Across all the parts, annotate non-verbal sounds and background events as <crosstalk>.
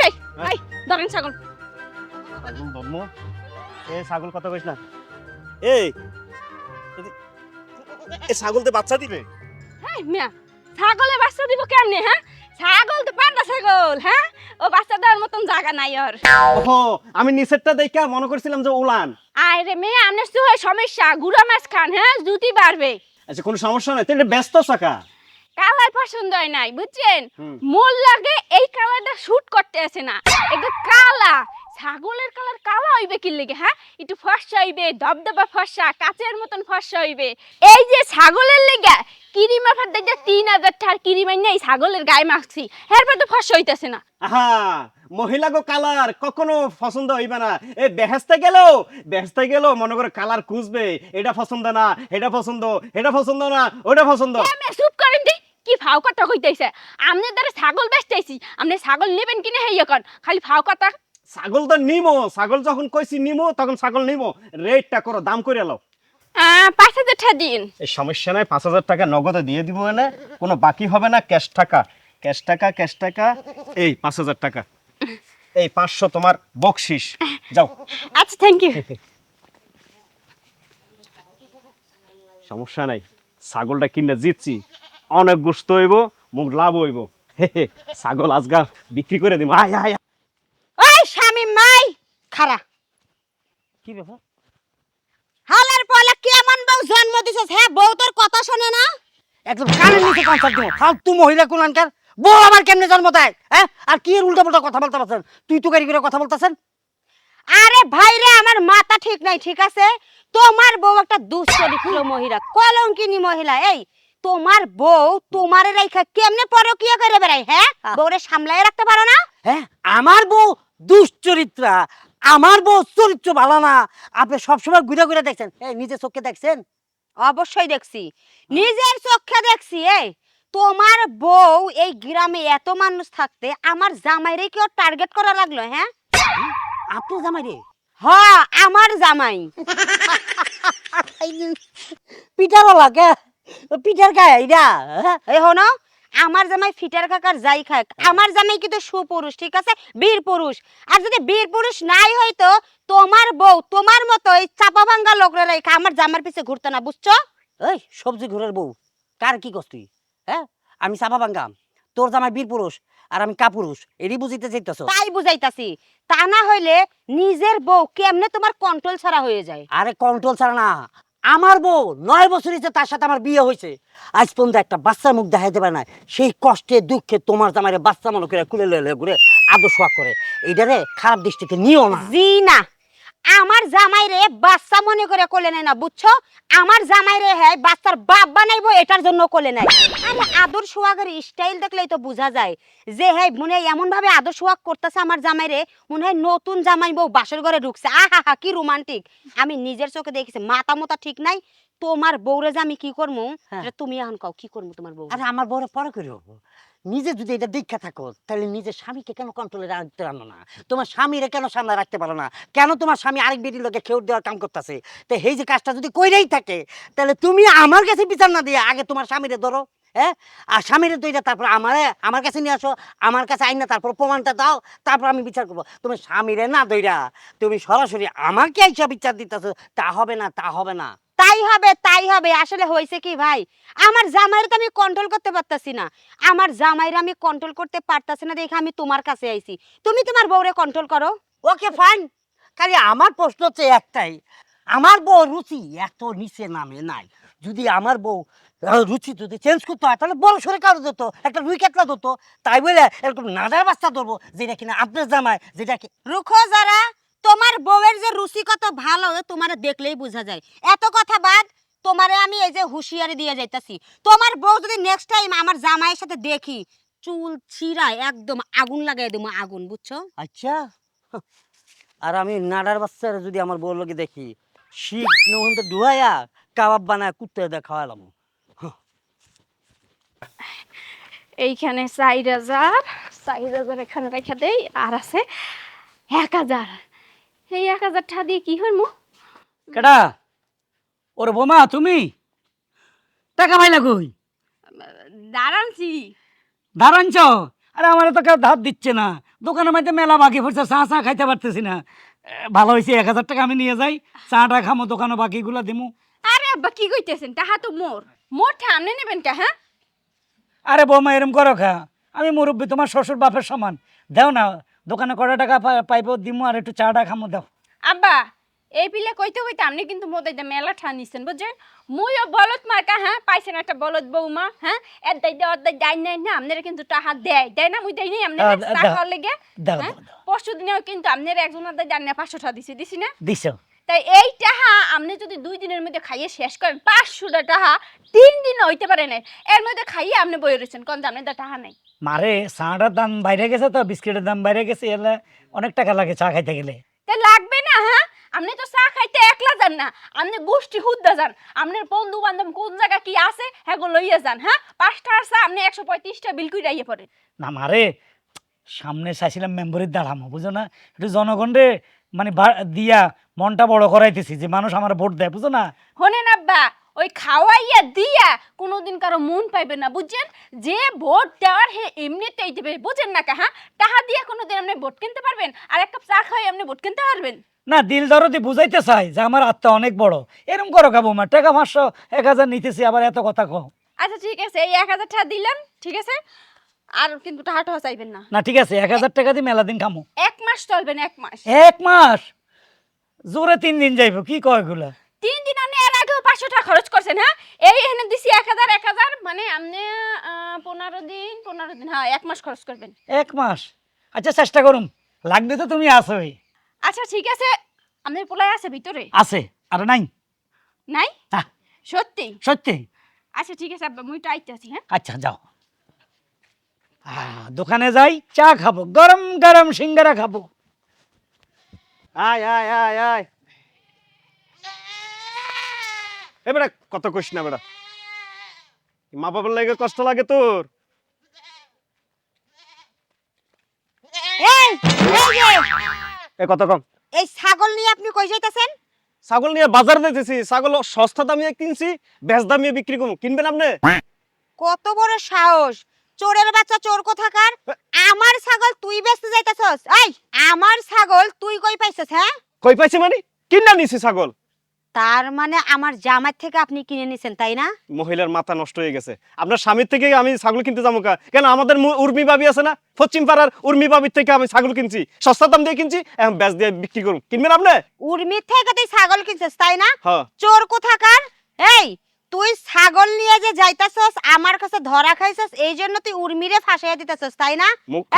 ভাই ভাই ধরেন ছাগল। এ ছাগল কথা কইস না? এই এ ছাগল তো বাচ্চা দিবে? হ্যাঁ মিয়া ছাগলে বাচ্চা দিব কেমনে হ্যাঁ? ছাগল তো পান্ডা ছাগল হ্যাঁ? ও বাচ্চা দেওয়ার মতন জায়গা নাই ওর। ওহো আমি নিচেরটা দেখে মনে করছিলাম যে উলান। আরে মেয়ে আপনার তো হয় সমস্যা গুড়া মাছ খান হ্যাঁ? জুতি বাড়বে। আচ্ছা কোনো সমস্যা নাই তাহলে ব্যস্ত চাকা কালার পছন্দ হয় নাই বুঝছেন। মোর লাগে এই কালারটা শুট করতে আসে না। এটা কালা। ছাগলের কালার কালা হইবে কি লেগে হ্যাঁ? একটু ফর্সা হইবে দবদবা ফর্সা কাচের মতন ফর্সা হইবে। এই যে ছাগলের লেগে কিরিমা ফার দেখে তিন হাজার টাকার কিরিমাই নেই ছাগলের গায়ে মাখছি। এরপর তো ফর্সা হইতেছে না। আহা মহিলা গো কালার কখনো পছন্দ হইবে না। এ বেহেস্তে গেল? বেহেস্তে গেল মনে করে কালার খুঁজবে। এটা পছন্দ না এটা পছন্দ এটা পছন্দ না ওটা পছন্দ। চুপ করেন দি কি ফাও কথা কইতেছে আমনে দ্বারা ছাগল বেচতেছি আপনি ছাগল নেবেন কিনে হেই এখন। খালি ফাও কথা ছাগল তো নিমো ছাগল যখন কইছি নিমো তখন ছাগল নিমো। রেটটা করো দাম করে এলো আহ, পাঁচ হাজার টাকা দিন। এই সমস্যা নাই পাঁচ হাজার টাকা নগদে দিয়ে দিব না কোনো বাকি হবে না ক্যাশ টাকা। ক্যাশ টাকা ক্যাশ টাকা এই পাঁচ হাজার টাকা। এই পাঁচশো তোমার বকশিস। যাও। আচ্ছা থ্যাংক ইউ সমস্যা নাই ছাগলটা কিনে জিতছি অনেক গোস্ত হইব মুখ লাভ হইব। হে হে, ছাগল আজগা বিক্রি করে দিব আয় আয়। ওই স্বামী মাই খারা। কি ব্যাপার? হালার বউ জন্ম দিছিস? হ্যাঁ বউ তোর কথা শোনে না? একদম কানের নিচে কনসার্ট দিব। ফালতু মহিলা কুলানকার। বউ আমার কেমনে জন্ম দেয় হ্যাঁ আর কি উল্টা পাল্টা কথা বলতে পারছেন? তুই তো গাড়ি করে কথা বলতেছেন। আরে ভাই রে আমার মাথা ঠিক নাই ঠিক আছে? তোমার বউ একটা দুশ্চরিত্র মহিলা কলঙ্কিনী মহিলা এই তোমার বউ তোমার রাইখা কেমনে পরে পরকিয়া করে বেড়াই হ্যাঁ? বউরে সামলাই রাখতে পারো না? হ্যাঁ আমার বউ দুশ্চরিত্রা আমার বউ চরিত্র ভালো না। আপনি সবসময় ঘুরে ঘুরে দেখছেন। এই নিজে চোখে দেখছেন? অবশ্যই দেখছি। নিজের চোখে দেখছি এই। তোমার বউ এই গ্রামে এত মানুষ থাকতে আমার জামাইরে কেউ টার্গেট করা লাগল হ্যাঁ? আপনি জামাই রে হ আমার জামাই। <laughs> পিঠার লাগে পিঠার এইটা হ্যাঁ? এই হনো আমার জামাই ফিটার কাকার যাই খাক আমার জামাই কিন্তু সুপুরুষ ঠিক আছে? বীর পুরুষ। আর যদি বীর পুরুষ নাই হয়তো তোমার বউ তোমার মতো এই চাপা ভাঙ্গা লোকরা রেখা আমার জামার পিছে ঘুরতে না বুঝছ? এই সবজি ঘরের বউ কার কি কস তুই হ্যাঁ? আমি চাপা বাঙ্গাম তোর জামাই বীর পুরুষ আর আমি কাপুরুষ এরই বুঝিতে চাইতেছ। তাই বুঝাইতাছি তা না হইলে নিজের বউ কেমনে তোমার কন্ট্রোল ছাড়া হয়ে যায়? আরে কন্ট্রোল ছাড়া না আমার বউ নয় বছর হয়েছে, তার সাথে আমার বিয়ে হয়েছে। আজ পর্যন্ত একটা বাচ্চার মুখ দেখাইতে পারে না। সেই কষ্টে, দুঃখে তোমার জামাইরে বাচ্চা মনে করে কুলে লয়ে ঘুরে আদর্শ করে। এইটারে খারাপ দৃষ্টিতে নিও না। জি না। আমার জামাই রে বাচ্চা মনে করে কোলে নেয় না বুঝছ? আমার জামাই রে হ্যাঁ বাচ্চার বাপ বানাইবো এটার জন্য কোলে নেয়। আরে আদর সোহাগের স্টাইল দেখলেই তো বোঝা যায় যে হ্যাঁ মনে হয় এমন ভাবে আদর সোহাগ করতেছে আমার জামাই রে মনে হয় নতুন জামাই বউ বাসর ঘরে ঢুকছে। আহা হা কি রোমান্টিক আমি নিজের চোখে দেখেছি মাথা মোতা ঠিক নাই। তোমার বউরে যে আমি কি করব হ্যাঁ। তুমি এখন কও কি করব তোমার বউ? আরে আমার বউরে পরে করে হব নিজে যদি এটা দীক্ষা থাকো, তাহলে নিজের স্বামীকে কেন কন্ট্রোলে রাখতে পারো না? তোমার স্বামীরে কেন সামনে রাখতে পারো না? কেন তোমার স্বামী আরেক বেটির লোকে খেউর দেওয়ার কাম করতেছে? তো এই যে কাজটা যদি কইরেই থাকে, তাহলে তুমি আমার কাছে বিচার না দিয়ে আগে তোমার স্বামীরে ধরো হ্যাঁ? আর স্বামীরে দইটা তারপর আমারে, আমার কাছে নিয়ে আসো, আমার কাছে আইন না তারপর প্রমাণটা দাও, তারপর আমি বিচার করব। তুমি স্বামীরে না দইরা তুমি সরাসরি আমাকে এইসব বিচার দিতেছো, তা হবে না, তা হবে না। তাই হবে তাই হবে। আসলে হয়েছে কি ভাই? আমার জামাইরে তো আমি কন্ট্রোল করতে পারতাছি না। আমার জামাইরে আমি কন্ট্রোল করতে পারতাছি না দেখে আমি তোমার কাছে আইছি। তুমি তোমার বউরে কন্ট্রোল করো। ওকে ফাইন খালি আমার প্রশ্ন হচ্ছে একটাই। আমার বউ রুচি এত নিচে নামে নাই। যদি আমার বউ রুচি যদি চেঞ্জ করতে হয় তাহলে বড় সরে কারও দিত একটা রুই কাতলা দিত। তাই বলে এরকম নাদার বাস্তা ধরবো যেটা কিনা আপনার জামাই যেটা কি রুখো যারা। তোমার বউয়ের যে রুচি কত ভালো তোমার দেখলেই বোঝা যায়। এত কথা বাদ তোমারে আমি এই যে হুঁশিয়ারি দিয়ে যাইতাছি। তোমার বউ যদি নেক্সট টাইম আমার জামাইয়ের সাথে দেখি চুল ছিঁড়ায় একদম আগুন লাগাই দেবো আগুন বুঝছ? আচ্ছা। আর আমি নাডার বাচ্চারা যদি আমার বউর লোকে দেখি শিখ নহন্তে ডুহাইয়া কাবাব বানায় কুত্তে দেখাওয়ালাম এইখানে চার হাজার চার হাজার এখানে রেখে দেই আর আছে এক হাজার। এই এক হাজার টাকা দিয়ে কি হইমু? কেডা? ওরে বোমা তুমি? টাকা পাইলা কই? দাঁড়ানছি। আনছ আরে আমার তো কেউ ধার দিচ্ছে না। দোকানের মধ্যে মেলা বাকি পড়ছে চা চা খাইতে পারতেছি না। ভালো হয়েছে এক হাজার টাকা আমি নিয়ে যাই। চাটা খামো দোকানে বাকিগুলো দিমু। আরে আব্বা কি কইতেছেন? তাহা তো মোর। মোর ঠামনে নেবেন কা হ্যাঁ? আরে বৌমা এরম করো খা আমি মুরব্বী তোমার শ্বশুর বাপের সমান। দেও না দোকানে কটা টাকা পাইবো দিমু আর একটু চাটা খামো দাও। আব্বা এই পিলে কইতে কইতে আপনি কিন্তু মোদের মেলা ঠান নিছেন বুঝছেন? মুইও বলদ মার্কা হ্যাঁ? পাইছেন একটা বলদ বৌমা হ্যাঁ? এর দাই দে অর্ধেক দাই নাই না আপনারা কিন্তু টাহা দেয় দেয় না? মুই দেই নাই আপনারা। টাকা লেগে হ্যাঁ? পরশু দিনেও কিন্তু আপনারা একজনের দাই জান না পাঁচশো টাকা দিছি দিছি না? দিছো। তাই এই টাহা আপনি যদি দুই দিনের মধ্যে খাইয়ে শেষ করেন পাঁচশো টাহা তিন দিন হইতে পারে না এর মধ্যে খাইয়ে আপনি বই রয়েছেন কোন আপনাদের টাহা নাই। মারে চাটার দাম বাইরে গেছে তো বিস্কিটের দাম বাইরে গেছে এলে অনেক টাকা লাগে চা খাইতে গেলে। তা লাগবে না হ্যাঁ? আপনি তো চা খাইতে একলা যান না আপনি গোষ্ঠী হুদ্দা যান। আপনার বন্ধু বান্ধব কোন জায়গা কি আছে হ্যাঁ লইয়া যান হ্যাঁ? পাঁচটার চা আপনি একশো পঁয়ত্রিশটা বিল করে আইয়ে পড়েন। না মারে সামনে চাইছিলাম মেম্বরের দাঁড়ামো বুঝো না? একটু জনগণরে মানে বা- দিয়া মনটা বড় করাইতেছি যে মানুষ আমার ভোট দেয় বুঝো না? হনেন আব্বা ওই খাওয়াইয়া দিয়া কোনোদিন কারও মন পাইবে না বুঝছেন? যে ভোট দেওয়ার হে এমনিতেই দেবে বুঝেন না কা হ্যাঁ টাকা দিয়ে কোনোদিন আপনি ভোট কিনতে পারবেন? আর এক কাপ চা খাওয়াই আপনি ভোট কিনতে পারবেন? না দিল দরদি বুঝাইতে চাই যে আমার আত্মা অনেক বড়। এরম করো কাবু মা টাকা পাঁচশো এক হাজার নিতেছি আবার এত কথা কো আচ্ছা ঠিক আছে এই এক হাজার টাকা দিলাম ঠিক আছে? আর কিন্তু টাকা টাকা চাইবেন না। না ঠিক আছে এক হাজার টাকা দিয়ে মেলা দিন খামো। এক মাস চলবেন এক মাস। এক মাস? জোরে তিন দিন যাইবো কি কয় এগুলা? তিন দিন আপনি এর আগেও পাঁচশো টাকা খরচ করছেন হ্যাঁ? এই এখানে দিছি এক হাজার এক হাজার মানে আপনি পনেরো দিন পনেরো দিন হ্যাঁ এক মাস খরচ করবেন। এক মাস? আচ্ছা চেষ্টা করুন। লাগবে তো তুমি আসোই আচ্ছা ঠিক আছে। আপনার পোলাই আছে ভিতরে? আছে। আর নাই? নাই? সত্যি? সত্যি? আচ্ছা ঠিক আছে আব্বা মুই তো আইতেছি হ্যাঁ? আচ্ছা যাও। আহ, দোকানে যাই চা খাব গরম গরম সিঙ্গারা খাব। আয় আয় আয় আয়। এ বেটা কত কইস না বেটা। মা বাবার লাগে কষ্ট লাগে তোর। এ কত কম। এই ছাগল নিয়ে আপনি কই যাইতেছেন? ছাগল নিয়ে বাজার দিতেছি ছাগল সস্তা দামিয়ে কিনছি বেশ দামিয়ে বিক্রি করব। কিনবেন আপনি? কত বড় সাহস। চোরের বাচ্চা চোর কোথাকার? আমার ছাগল তুই বেচতে যাইতেছস। এই আমার ছাগল তুই কই পাইছস হ্যাঁ? কই পাইছি মানে? কিনা নিছি ছাগল? তার মানে আমার জামাই থেকে আপনি কিনে নিছেন তাই না? মহিলার মাথা নষ্ট হয়ে গেছে। আপনার স্বামীর থেকে আমি ছাগল কিনতে যাব কা? কেন আমাদের মু- উর্মি বাবি আছে না? পশ্চিম পাড়ার উর্মি বাবির থেকে আমি ছাগল কিনছি। সস্তা দাম দিয়ে কিনছি এখন ব্যাস দিয়ে বিক্রি করুন। কিনবেন আপনি? উর্মির থেকে তুই ছাগল কিনছিস তাই না? হ্যাঁ। চোর কোথাকার? এই তুই ছাগল নিয়ে যে যাইতাছস আমার কাছে ধরা খাইছস এই জন্য তুই উর্মিরে ফাঁসাইয়া দিতেছস তাই না?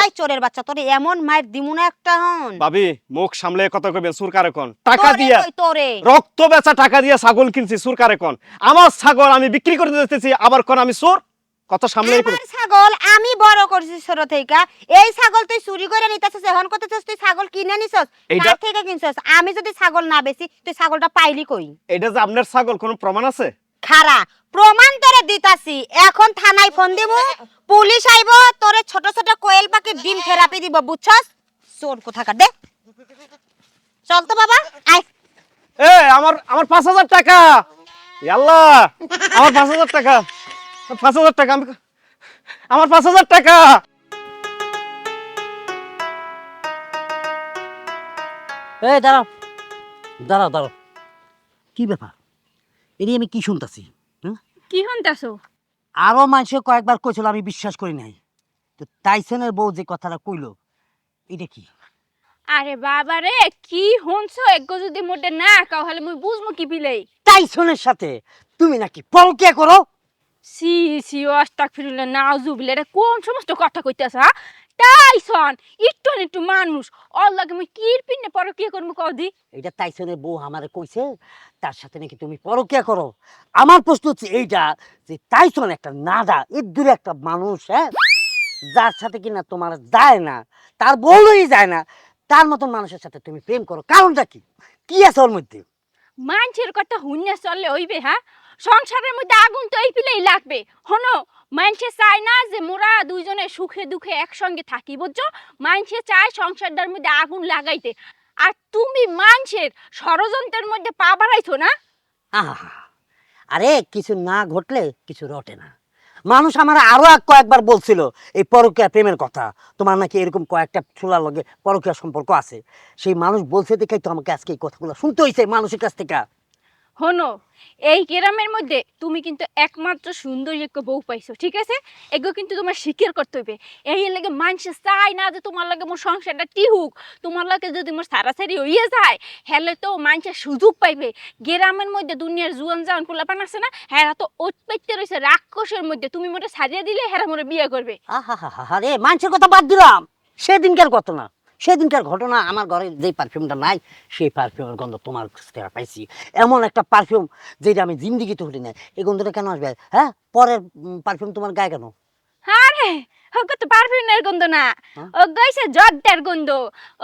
এই চোরের বাচ্চা তোর এমন মায়ের দিমু না একটা হন। ভাবি মুখ সামলে কথা কইবেন সুরকারে কোন? টাকা দিয়া তোরে? রক্ত বেচা টাকা দিয়ে ছাগল কিনছি সুরকারে কোন? আমার ছাগল আমি বিক্রি করে দিতেছি আবার কোন আমি চোর কত সামলে আমার ছাগল আমি বড় করছি ছোট থেকে এই ছাগল তুই চুরি করে নিতেছিস এখন কত তুই ছাগল কিনে নিছস কার থেকে কিনছস? আমি যদি ছাগল না বেশি তুই ছাগলটা পাইলি কই? এটা যে আপনার ছাগল কোনো প্রমাণ আছে? খারা প্রমাণ তোরে দিতাছি। এখন থানায় ফোন দিব পুলিশ আইব তোরে ছোট ছোট কোয়েল পাখি ডিম থেরাপি দিব বুঝছস? চোর কোথাকার দে। চল তো বাবা আয়। এ আমার আমার পাঁচ হাজার টাকা। আল্লাহ আমার পাঁচ হাজার টাকা। পাঁচ হাজার টাকা আমি আমার পাঁচ হাজার টাকা। এই দাঁড়াও। দাঁড়াও দাঁড়াও। কি ব্যাপার? এটি আমি কি শুনতাছি হ্যাঁ কি হন্তাছো আরও মানুষে কয়েকবার কইছিল আমি বিশ্বাস করি নাই। তো টাইসনের বউ যে কথাটা কইলো এটা কি? আরে বাবা রে কি হনছো একগো যদি মোটে না কাও হলে মুই বুঝমু কি বিলেই। টাইসনের সাথে তুমি নাকি পরকিয়া করো? সি সি অস্তাক ফিরলে নাও জুবিলে রে কোন সমস্ত কথা কইতাছ হ্যাঁ? টাইসন একটু একটু মানুষ। অল লাগে মুই কির পিনে পর কি করব কদি এটা টাইসনের বউ আমারে কইছে তার সাথে নাকি তুমি পরকিয়া করো? আমার প্রশ্ন হচ্ছে এইটা যে টাইসন একটা নাদা এর দূরে একটা মানুষ হ্যাঁ? যার সাথে কিনা তোমার যায় না তার বউই যায় না তার মতন মানুষের সাথে তুমি প্রেম করো। কারণটা কি? কি আছে ওর মধ্যে? মানুষের কথা হুন্যা চললে হইবে হ্যাঁ? সংসারের মধ্যে আগুন তো এই পিলেই লাগবে। হনো মানুষে চায় না যে মোরা দুইজনে সুখে দুঃখে একসঙ্গে থাকি, বুঝছ? মানুষে চায় সংসারটার মধ্যে আগুন লাগাইতে। আর তুমি মানুষের ষড়যন্ত্রের মধ্যে পা বাড়াইছো না? আরে কিছু না ঘটলে কিছু রটে না। মানুষ আমার আরও এক কয়েকবার বলছিল এই পরকীয়া প্রেমের কথা। তোমার নাকি এরকম কয়েকটা ছোলার লগে পরকীয়া সম্পর্ক আছে। সেই মানুষ বলছে দেখেই তো আমাকে আজকে এই কথাগুলো। শুনতে হয়েছে মানুষের কাছ থেকে। হনো এই গ্রামের মধ্যে তুমি কিন্তু একমাত্র সুন্দরী একটা বউ পাইছো, ঠিক আছে? এগুলো কিন্তু তোমার স্বীকার করতে হইবে। এই লাগে মানুষ চাই না যে তোমার লাগে মোর সংসারটা টিহুক তোমার লাগে যদি মোর সারাসারি হইয়ে যায়, হেলে তো মানুষের সুযোগ পাইবে। গ্রামের মধ্যে দুনিয়ার জুয়ান জান পোলাপান আছে না, হেরা তো উৎপত্তি রয়েছে রাক্ষসের মধ্যে। তুমি মোটে সারিয়ে দিলে হেরা মোরে বিয়ে করবে। আহা হা হা রে, মানুষের কথা বাদ দিলাম। সেদিনকার ঘটনা। সেদিনকার ঘটনা আমার ঘরে যেই পারফিউমটা নাই, সেই পারফিউমের গন্ধ তোমার কাছ থেকে পাইছি। এমন একটা পারফিউম যেটা আমি জিন্দিগিতে হলি না এই গন্ধটা কেন আসবে? হ্যাঁ? পরের পারফিউম তোমার গায়ে কেন? আরে ওকে তো পারফিউমের গন্ধ না। হ্যাঁ? ও গাইছে জর্দার গন্ধ।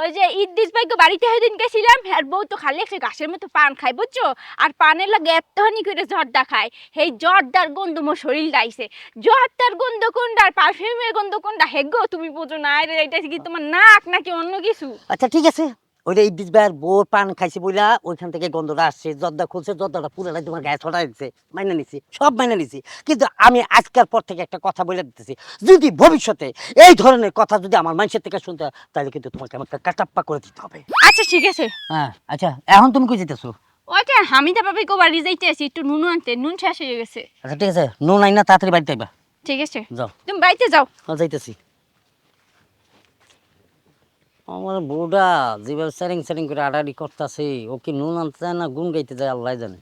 ওই যে ইদ্দিস ভাইকে বাড়িতে সেদিন গেছিলাম আর বউ তো খালি একটা গাছের মতো পান খায় বুঝছ? আর পানের লাগে এতখানি করে জর্দা খায় সেই জর্দার গন্ধ মোর শরীর দাইছে জর্দার গন্ধ কোনটা আর পারফিউমের গন্ধ কোনটা? হেগো তুমি বোঝো না আরে এটা কি তোমার নাক নাকি অন্য কিছু? আচ্ছা ঠিক আছে। ওইটা ইদ্দিস ভাইয়ের বোর পান খাইছে বইলা ওইখান থেকে গন্ধটা আসছে জর্দা খুলছে জর্দাটা পুরাটাই তোমার গায়ে ছড়া দিচ্ছে মাইনে নিছি সব মাইনে নিছি। কিন্তু আমি আজকের পর থেকে একটা কথা বলে দিতেছি যদি ভবিষ্যতে এই ধরনের কথা যদি আমার মানুষের থেকে শুনতে হয়, তাহলে কিন্তু তোমাকে আমাকে কাটাপ্পা করে দিতে হবে। আচ্ছা ঠিক আছে। হ্যাঁ আচ্ছা এখন তুমি কই যেতেছো ওইটা হামিদা বাবাই কো বাড়ি যাইতে আছি একটু নুন আনতে নুন শেষ হয়ে গেছে। আচ্ছা ঠিক আছে নুন আইন না তাড়াতাড়ি বাড়িতে আইবা। ঠিক আছে। যাও। তুমি বাড়িতে যাও। হ্যাঁ যাইতেছি। আমার বউটা যেভাবে স্যারিং স্যারিং করে আড়াআড়ি করতেছে, ও কি নুন আনতে যায় না গুন গাইতে যায় আল্লাহ জানে।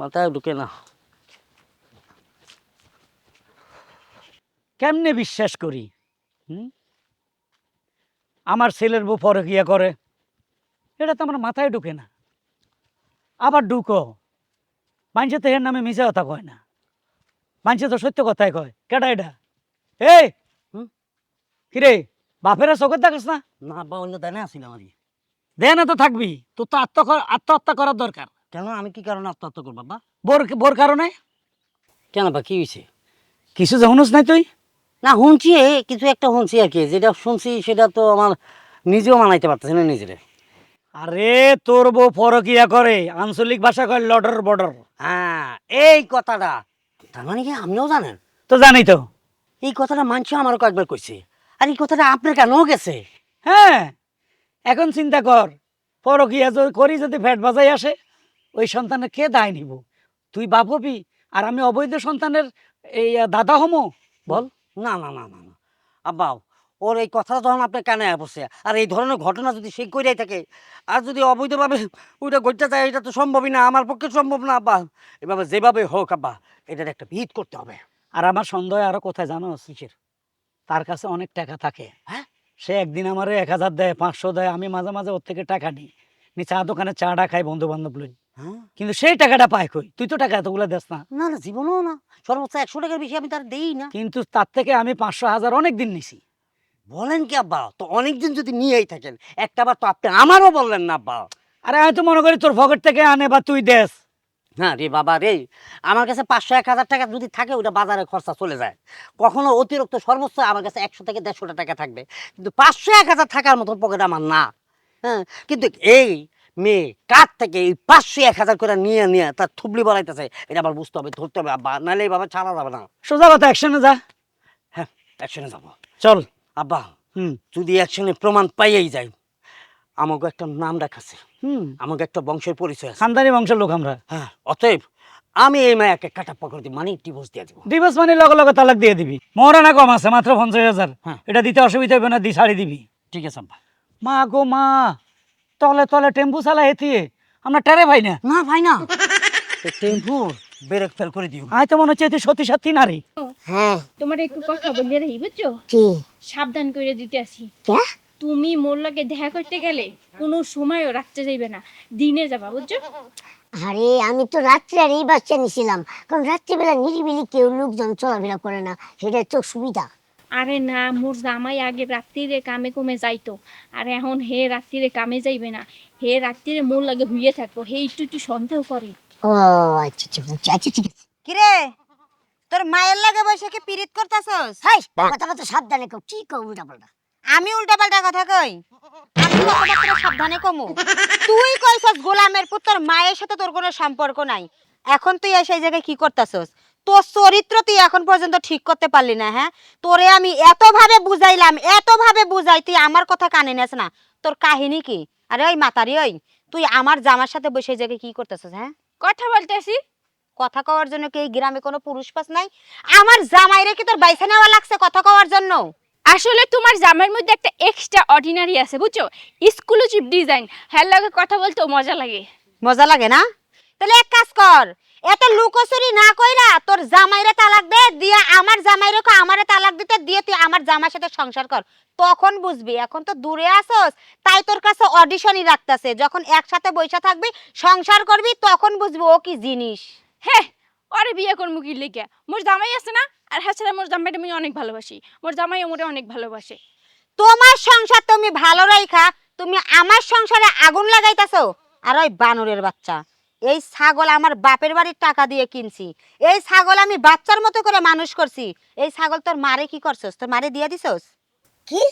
মাথায় ঢুকে না। কেমনে বিশ্বাস করি? আমার ছেলের বউ পরকিয়া করে, এটা তো আমার মাথায় ঢুকে না। আবার ঢুকো। মানুষে তো এর নামে মিশা কথা কয় না। মানুষে তো সত্য কথাই কয়। কেটা এটা? হুম? কিরে? বাপেরা চোখের দেখাস না? না বা অন্য দানে আসিলাম আমি দে না তো থাকবি। তোর তো আত্ম আত্মহত্যা করার দরকার। কেন? আমি কি কারণে আত্মহত্যা করব বাবা? বোর বোর কারণে? কেন বা কি হয়েছে কিছু জানুস নাই তুই? না শুনছি কিছু একটা শুনছি আর কি। যেটা শুনছি সেটা তো আমার নিজেও মানাইতে পারতেছি না নিজেরে। আরে তোর বউ পরকিয়া করে আঞ্চলিক ভাষা কয় লডর বর্ডর হ্যাঁ এই কথাটা। তার মানে কি আপনিও জানেন? তো জানি তো। এই কথাটা মানছি আমারও কয়েকবার কইছে। আর এই কথাটা আপনার কেন গেছে? হ্যাঁ এখন চিন্তা কর পরকিয়া করি যদি ফ্যাট বাজাই আসে ওই সন্তানের কে দায় নিব? তুই বাপ হবি আর আমি অবৈধ সন্তানের এই দাদা হমো? বল। না না না না না। আব্বা ওর এই কথাটা যখন আপনার কানে বসে আর এই ধরনের ঘটনা যদি সে কইরাই থাকে আর যদি অবৈধভাবে ওইটা ঘটতে যায় এটা তো সম্ভবই না আমার পক্ষে সম্ভব না আব্বা। এভাবে যেভাবে হোক আব্বা এটার একটা ভিত করতে হবে। আর আমার সন্দেহ আরও কোথায় জানো কিসের তার কাছে অনেক টাকা থাকে হ্যাঁ? সে একদিন আমার এক হাজার দেয় পাঁচশো দেয় আমি মাঝে মাঝে ওর থেকে টাকা নিই। নি চা দোকানে চাটা খাই বন্ধু বান্ধব লই। হ্যাঁ? কিন্তু সেই টাকাটা পায় কই? তুই তো টাকা এতগুলো দেস না। না না জীবনও না। সর্বোচ্চ একশো টাকার বেশি আমি তার দেই না। কিন্তু তার থেকে আমি পাঁচশো হাজার অনেক দিন নিছি। বলেন কি আব্বা তো অনেকদিন যদি নিয়েই থাকেন একটা বার তো আপনি আমারও বললেন না আব্বা। আরে আমি তো মনে করি তোর পকেট থেকে আনে বা তুই দেস। হ্যাঁ রে বাবা রে আমার কাছে পাঁচশো এক হাজার টাকা যদি থাকে ওটা বাজারে খরচা চলে যায়। কখনো অতিরিক্ত সর্বোচ্চ আমার কাছে একশো থেকে দেড়শোটা টাকা থাকবে। কিন্তু পাঁচশো এক হাজার টাকার মতন পকেট আমার না। হ্যাঁ কিন্তু এই মেয়ে কার থেকে এই পাঁচশো এক হাজার করে নিয়ে নিয়ে তার থুবলি বাড়াইতেছে এটা আবার বুঝতে হবে ধরতে হবে আব্বা। নাহলে বাবা ছাড়া যাবে না। সোজা কথা অ্যাকশনে যা। হ্যাঁ অ্যাকশনে যাব। চল। আব্বা হুম। যদি অ্যাকশনে প্রমাণ পাইয়েই যায় আমাকে একটা নাম রাখাছে হুম। আমাকে একটা বংশের পরিচয় আছে। খানদানি বংশের লোক আমরা। হ্যাঁ অতএব আমি এই মায়াকে কাটাপ্পা করে দিই মানে ডিভোর্স দিয়ে দিব। ডিভোর্স মানে লগে লগে তালাক দিয়ে দিবি। মহারানা কম আছে মাত্র পঞ্চাশ হাজার। হ্যাঁ। এটা দিতে অসুবিধা হবে না দি ছাড়ি দিবি। ঠিক আছে আব্বা। মা গো মা তলে তলে টেম্পু চালা হেতিয়ে আমরা টেরে ভাই না। না ভাই না। টেম্পু ব্রেক ফেল করে দিও। আয় তো মনে হচ্ছে সত্যি সত্যি নারী। হ্যাঁ তোমার একটু কথা বলে রাখি বুঝছ? কি? সাবধান করে দিতে আসি। কে? তুমি মোর লাগে দেখা করতে গেলে কোনো সময়ও রাখতে যাইবে না। দিনে যাবা বুঝছ? আরে আমি তো রাত্রে আর এই বাচ্চা নিছিলাম। কারণ রাত্রিবেলা নিরিবিলি কেউ লোকজন চলাফেরা করে না। সেটা তো সুবিধা। আরে না মোর জামাই আগে রাত্রিরে কামে কমে যাইতো। আর এখন হে রাত্রিরে কামে যাইবে না। হে রাত্রিরে মোর লাগে হুইয়ে থাকব। হে একটু একটু সন্দেহ করে। ও আচ্ছা আচ্ছা বুঝছি। আচ্ছা ঠিক আছে। কিরে? তোর মায়ের লাগে বসে কি পিরিত করতাছস? হাই কথা কথা সাবধানে কও। কি কও উল্টা পাল্টা আমি উল্টা পাল্টা কথা কই? আমি কথাবার্তা সাবধানে কমু। তুই কইছস গোলামের পুত্র মায়ের সাথে তোর কোনো সম্পর্ক নাই। এখন তুই এসে এই জায়গায় কি করতাছস? তোর চরিত্র তুই এখন পর্যন্ত ঠিক করতে পারলি না হ্যাঁ? তোরে আমি এতভাবে বুঝাইলাম এতভাবে বুঝাই তুই আমার কথা কানে নেস না। তোর কাহিনী কি? আরে ওই মাতারি ওই তুই আমার জামার সাথে বসে জায়গায় কি করতেছিস হ্যাঁ? কথা বলতেছি। কথা কওয়ার জন্য কি এই গ্রামে কোনো পুরুষ পাস নাই? আমার জামাইরে কি তোর বাইসে নেওয়া লাগছে কথা কওয়ার জন্য? আসলে তোমার জামার মধ্যে একটা এক্সট্রা অর্ডিনারি আছে বুঝছ? এক্সক্লুসিভ ডিজাইন হ্যাঁ লাগে কথা বলতেও মজা লাগে। মজা লাগে না? তাহলে এক কাজ কর এত লুকোচুরি না কইরা তোর জামাইরে তালাক দে দিয়ে আমার জামাইরে কো আমারে তালাক দিতে দিয়ে তুই আমার জামাইয়ের সাথে সংসার কর। তখন বুঝবি এখন তো দূরে আসোস তাই তোর কাছে অডিশনই রাখতাছে। যখন একসাথে বইসা থাকবি সংসার করবি তখন বুঝবি ও কি জিনিস। হ্যাঁ ওরে বিয়ে করব কি লিখে মোর জামাই আছে না? আর হ্যাঁ ছাড়া মোর জামাইটা আমি অনেক ভালোবাসি। মোর জামাই মোরে অনেক ভালোবাসে। তোমার সংসার তুমি ভালো রাইখা তুমি আমার সংসারে আগুন লাগাইতাছো? আর ওই বানরের বাচ্চা। এই ছাগল আমার বাপের বাড়ির টাকা দিয়ে কিনছি। এই ছাগল আমি বাচ্চার মতো করে মানুষ করছি। এই ছাগল তোর মারে কি করছস? তোর মারে দিয়ে দিছস? কি?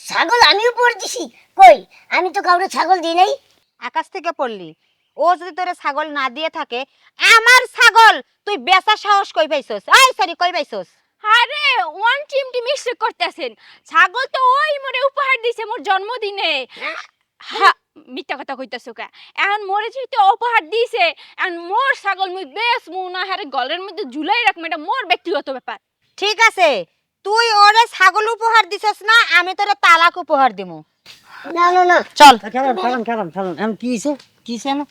ছাগল আমি উপর দিছি? কই? আমি তো কাউরে ছাগল দিই নাই। আকাশ থেকে পড়লি। ও যদি তোরে ছাগল না দিয়ে থাকে আমার ছাগল তুই বেচা সাহস কই পাইছস? আই সরি কই পাইছস? আরে ওয়ান টিমটি মিস্টেক করতেছেন। ছাগল তো ওই মোরে উপহার দিছে মোর জন্মদিনে। হ্যাঁ। মিথ্যা কথা কইতাছো কা? এখন মোরে যেহেতু উপহার দিছে এখন মোর ছাগল মুই বেশ মু না হারে গলের মধ্যে ঝুলাই রাখব এটা মোর ব্যক্তিগত ব্যাপার। ঠিক আছে তুই ওরে ছাগল উপহার দিছস না আমি তোরে তালাক উপহার দিমু। না না না। চল। খেলাম খেলাম খেলাম খেলাম। এখন কি হয়েছে কি হয়েছে না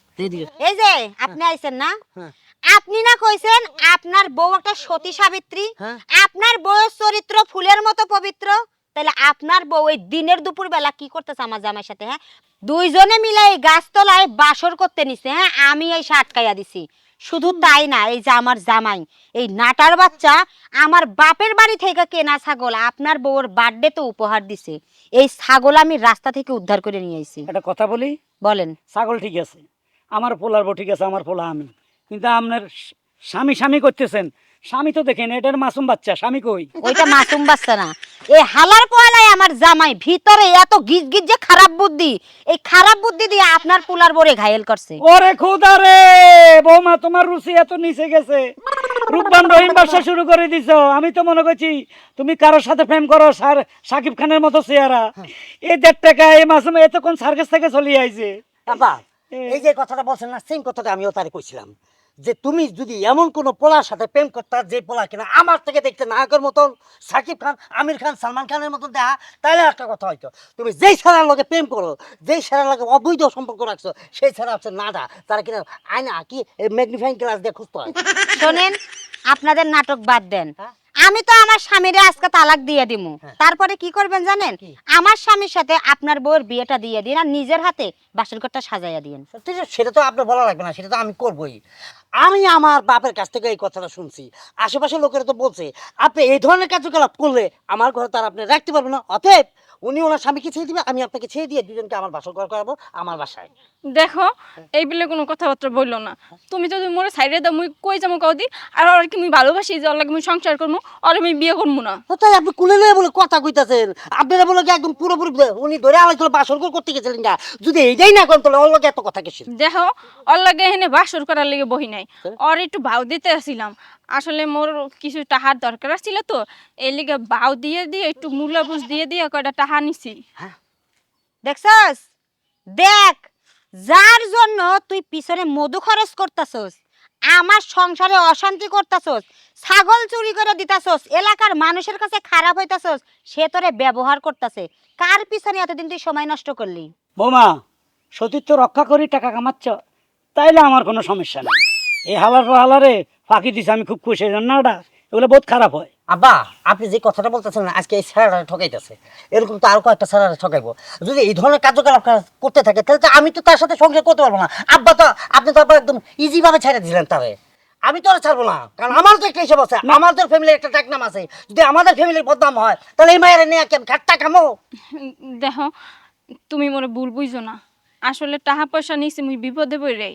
এই যে আপনি আইছেন না? হ্যাঁ। আপনি না কইছেন আপনার বউ একটা সতী সাবিত্রী হ্যাঁ। আপনার বউয়ের চরিত্র ফুলের মতো পবিত্র তাহলে আপনার বউ এই দিনের দুপুর বেলা কি করতেছে আমার জামাই সাথে হ্যাঁ? দুইজনে মিলে এই গাছতলায় বাসর করতে নিছে হ্যাঁ? আমি এই আটকাইয়া দিছি। শুধু তাই না এই যে আমার জামাই এই নাটার বাচ্চা আমার বাপের বাড়ি থেকে কেনা ছাগল আপনার বউর বার্থডে তো উপহার দিছে। এই ছাগল আমি রাস্তা থেকে উদ্ধার করে নিয়ে আইছি। একটা কথা বলি? বলেন। ছাগল ঠিক আছে আমার পোলার বউ ঠিক আছে আমার পোলা আমি কিন্তু আপনার স্বামী স্বামী করতেছেন। স্বামী তো দেখেন এটার মাসুম বাচ্চা স্বামী কই? ওইটা মাসুম বাচ্চা না। এই হালার পয়লায় আমার জামাই ভিতরে এত গিজ গিজ যে খারাপ বুদ্ধি এই খারাপ বুদ্ধি দিয়ে আপনার পুলার বরে ঘায়েল করছে। ওরে খুদা রে! বৌমা তোমার রুচি এত নিচে গেছে। রূপবান রহিম ব্যবসা শুরু করে দিছো। আমি তো মনে করছি তুমি কারোর সাথে প্রেম করো সার সাকিব খানের মতো চেহারা। এই দেড় টাকা এই মাসুম এতক্ষণ সার্কাস থেকে চলিয়ে আইছে। বাবা এই যে কথাটা বলছেন না সেম কথাটা আমিও তারে কইছিলাম। যে তুমি যদি এমন কোন পোলার সাথে প্রেম করতে যে পোলা কিনা আমার থেকে দেখতে নায়কের মতন সাকিব খান আমির খান সালমান খানের মতন দেখা তাহলে একটা কথা হয়তো তুমি যেই ছেলের লগে প্রেম করো যেই ছেলের লগে অবৈধ সম্পর্ক রাখছো সেই ছেলে হচ্ছে নাডা তারা কিনা আয়না কি ম্যাগনিফাইং গ্লাস দিয়ে খুঁজতে হয়? শোনেন আপনাদের নাটক বাদ দেন। হ্যাঁ? আমি তো আমার স্বামীরে আজকে তালাক দিয়ে দিমু। হ্যাঁ। তারপরে কি করবেন জানেন? আমার স্বামীর সাথে আপনার বউয়ের বিয়েটা দিয়ে দিন আর নিজের হাতে বাসন ঘরটা সাজাইয়া দিন সত্যি সেটা তো আপনার বলা লাগবে না সেটা তো আমি করবোই। আমি আমার বাপের কাছ থেকে এই কথাটা শুনছি। আশেপাশের লোকেরা তো বলছে, আপনি এই ধরনের কার্যকলাপ করলে আমার ঘরে তার আপনি রাখতে পারবেন না। অতএব উনি ওনার স্বামীকে ছেড়ে দিবে আমি আপনাকে ছেড়ে দিয়ে দুজনকে আমার বাসর ঘর করাবো আমার বাসায়। দেখো এই বিলে কোনো কথাবার্তা বলল না। তুমি যদি মোরে সাইডে দাও মুই কই যাব কাউদি আর ওর কি মুই ভালোবাসি যে লাগে মুই সংসার করব আর আমি বিয়ে করব না। তো তাই আপনি কুলে নিয়ে বলে কথা কইতাছেন। আপনারা বলে কি একদম পুরোপুরি উনি ধরে আলোচনা বাসর ঘর করতে গেছিলেন না যদি এইটাই না করেন তাহলে ওর এত কথা গেছিল দেখো ওর লাগে এখানে বাসর করার লেগে বহি নাই। ওর একটু ভাও দিতে আসছিলাম আসলে মোর কিছু টাহার দরকার ছিল তো এই লিগে বাউ দিয়ে দিয়ে একটু মূল্য বুঝ দিয়ে দিয়ে কয়টা টাহা নিছি। দেখছস? দেখ যার জন্য তুই পিছনে মধু খরচ করতাছস আমার সংসারে অশান্তি করতাছস ছাগল চুরি করে দিতাছস এলাকার মানুষের কাছে খারাপ হইতাছস সে তোরে ব্যবহার করতাছে। কার পিছনে এতদিন তুই সময় নষ্ট করলি? বৌমা সতীত্ব রক্ষা করি টাকা কামাচ্ছ তাইলে আমার কোনো সমস্যা নেই। এই হালার পর হালারে ফাঁকি দিছে আমি খুব খুশি রান্নাটা এগুলো বহুত খারাপ হয়। আব্বা আপনি যে কথাটা বলতেছেন না আজকে এই স্যারাটা ঠকাইতেছে। এরকম তো আরও কয়েকটা স্যারাটা ঠকাইবো। যদি এই ধরনের কার্যকলাপ করতে থাকে তাহলে তো আমি তো তার সাথে সংসার করতে পারব না। আব্বা তো আপনি তো একদম ইজি ভাবে ছেড়ে দিলেন তারে। আমি তো আর ছাড়বো না কারণ আমার তো একটা হিসাব আছে আমাদের ফ্যামিলির একটা ডাকনাম আছে। যদি আমাদের ফ্যামিলির বদনাম হয় তাহলে এই মায়ের নিয়ে কি আমি খাট্টা খামো? দেখো তুমি মনে ভুল বুঝো না। আসলে টাকা পয়সা নিছি মুই বিপদে পড়ে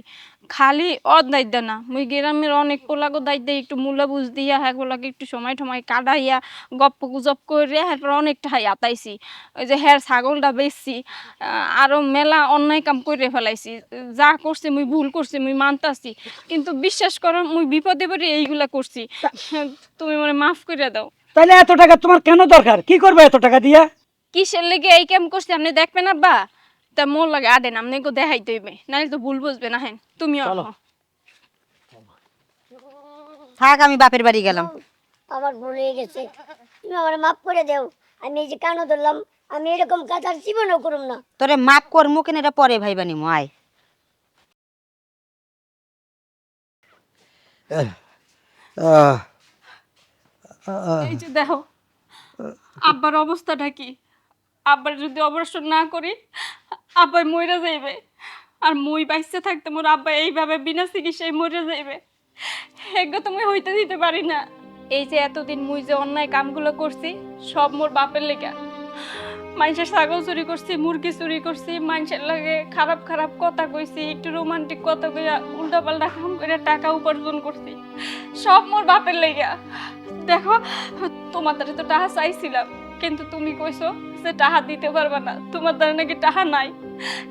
খালি অদ দায়িত্ব না মুই গ্রামের অনেক পোলাগো দায়িত্ব একটু মূল্য বুঝ দিয়া হ্যাঁ গোলাকে একটু সময় টময় কাটাইয়া গপ্প গুজব করে এরপর অনেক টাকা আতাইছি। ওই যে হ্যার ছাগলটা বেচছি আহ, আরও মেলা অন্যায় কাম করে ফেলাইছি। যা করছি মুই ভুল করছি মুই মানতাছি। কিন্তু বিশ্বাস করো মুই বিপদে পড়ে এইগুলা করছি। তুমি মানে মাফ করে দাও। তাহলে এত টাকা তোমার কেন দরকার? কি করবে এত টাকা দিয়া? কিসের লেগে এই কাম করছি? আপনি দেখবেন আব্বা? তা মোর লাগে আডেন আপনি গো দেখাইতে হইবে। নাহলে তো ভুল বুঝবে না হ্যাঁ তুমি চলো। থাক আমি বাপের বাড়ি গেলাম। আমার ভুল হয়ে গেছে। তুমি আমার মাফ করে দেও। আমি এই যে কানো ধরলাম আমি এরকম কাজ আর জীবনও করুম না। তোরে মাপ করমু কেন এটা পরে ভাইবানি আয়। আহ, এই যে দেখো আব্বার অবস্থাটা কি? আব্বার যদি অপারেশন না করি আব্বাই মরে যাইবে। আর মই বাইসে থাকতে মোর আব্বা এইভাবে বিনা চিকিৎসায় মরে যাইবে। এগুলো তো মুই হইতে দিতে পারি না। এই যে এতদিন মুই যে অন্যায় কামগুলো করছি, সব মোর বাপের লেগা। মানুষের ছাগল চুরি করছি, মুরগি চুরি করছি, মানুষের লাগে খারাপ খারাপ কথা কইছি, একটু রোমান্টিক কথা কইয়া উল্টা পাল্টা কাম করে টাকা উপার্জন করছি, সব মোর বাপের লেগা। দেখো তোমার দ্বারা তো টাকা চাইছিলাম। কিন্তু তুমি কইছো যে টাহা দিতে পারবে না। তোমার দ্বারা নাকি টাহা নাই।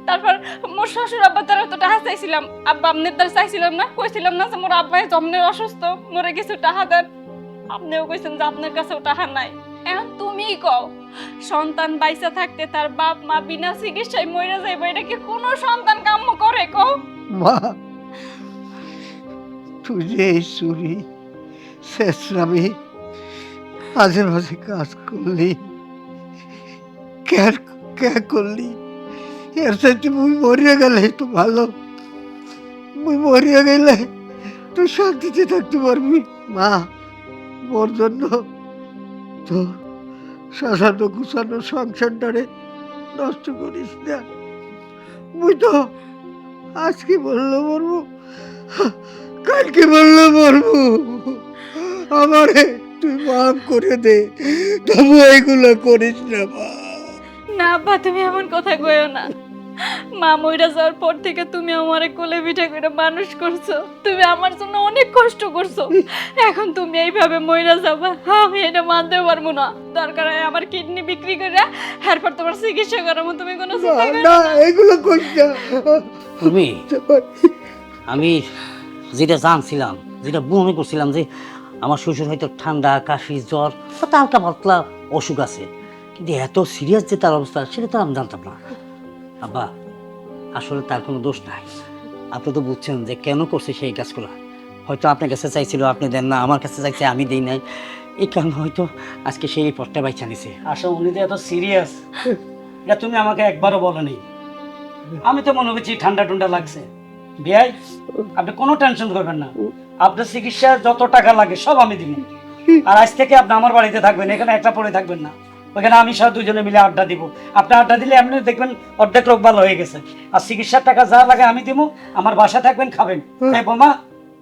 তারপর মোর শ্বশুর আব্বার দ্বারা তো টাহা চাইছিলাম। আব্বা আমনের দ্বারা চাইছিলাম না। কইছিলাম না যে মোর আব্বাই জমনের অসুস্থ, মোরে কিছু টাহা দেন। আপনিও কইছেন যে আপনার কাছেও টাহা নাই। এখন তুমি কও, সন্তান বাইসা থাকতে তার বাপ মা বিনা চিকিৎসায় মরে যাইবে, এটা কি কোনো সন্তান কাম্য করে কও? মা, তুই যে এই চুরি শেষরামি মাঝে কাজ করলি। কেন কে করলি। এর সাথে মুই মরিয়া গেলে তো ভালো। মুই মরিয়া গেলে তুই শান্তিতে থাকতে পারবি। মা, মোর জন্য তো সাজানো গুছানো সংসারটারে নষ্ট করিস না। মুই তো আজকে বলল মরবো, কালকে বলল মরবো। আমারে তুই মাফ করে দে। তবু এগুলো করিস না মা। না আব্বা তুমি এমন কথা কইও না। মা মইরা যাওয়ার পর থেকে তুমি আমারে কোলে পিঠা করে মানুষ করছ। তুমি আমার জন্য অনেক কষ্ট করছ। এখন তুমি এইভাবে মইরা যাবা আমি এটা মানতে পারব না। দরকার হয় আমার কিডনি বিক্রি করে এরপর তোমার চিকিৎসা করাবো তুমি কোনো না চিন্তা করো না। না এগুলো করিস না। তুমি আমি যেটা জানছিলাম যেটা মনে করছিলাম যে আমার শ্বশুর হয়তো ঠান্ডা, কাশি, জ্বর, বা হালকা পাতলা অসুখ আছে। কিন্তু এত সিরিয়াস যে তার অবস্থা, সেটা তো আমি জানতাম না। আব্বা, আসলে তার কোনো দোষ নাই। আপনি তো বুঝছেন যে কেন করছে সেই কাজগুলো। হয়তো আপনার কাছে চাইছিল, আপনি দেন না, আমার কাছে চাইছে, আমি দিই নাই। এই কারণে হয়তো আজকে সেই পথটা বাইচা নিছে। আসলে উনি তো এত সিরিয়াস এটা তুমি আমাকে একবারও বলনি। আমি তো মনে করছি ঠান্ডা টুন্ডা লাগছে। বিয়াই আপনি কোনো টেনশন করবেন না। আপনার চিকিৎসা যত টাকা লাগে সব আমি দিব। আর আজ থেকে আপনি আমার বাড়িতে থাকবেন এখানে একটা পড়ে থাকবেন না। ওইখানে আমি সহ দুজনে মিলে আড্ডা দিব। আপনি আড্ডা দিলে এমনি দেখবেন অর্ধেক রোগ ভালো হয়ে গেছে। আর চিকিৎসার টাকা যা লাগে আমি দিব আমার বাসা থাকবেন খাবেন। এই বোমা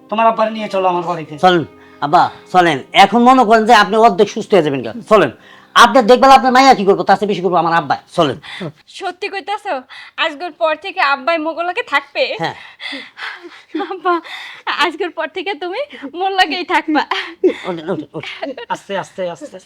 তোমার আব্বার নিয়ে চলো আমার বাড়িতে। চলেন। আব্বা চলেন। এখন মনে করেন যে আপনি অর্ধেক সুস্থ হয়ে যাবেন চলেন। আপনার দেখবেন আপনার মাইয়া কি করব? তার চেয়ে বেশি করব আমার আব্বা চলেন। সত্যি কইতাছো আজকের পর থেকে আব্বাই মোগলাকে থাকবে? হ্যাঁ। আব্বা আজকের পর থেকে তুমি মোর লাগেই থাকবা। আস্তে আস্তে আস্তে।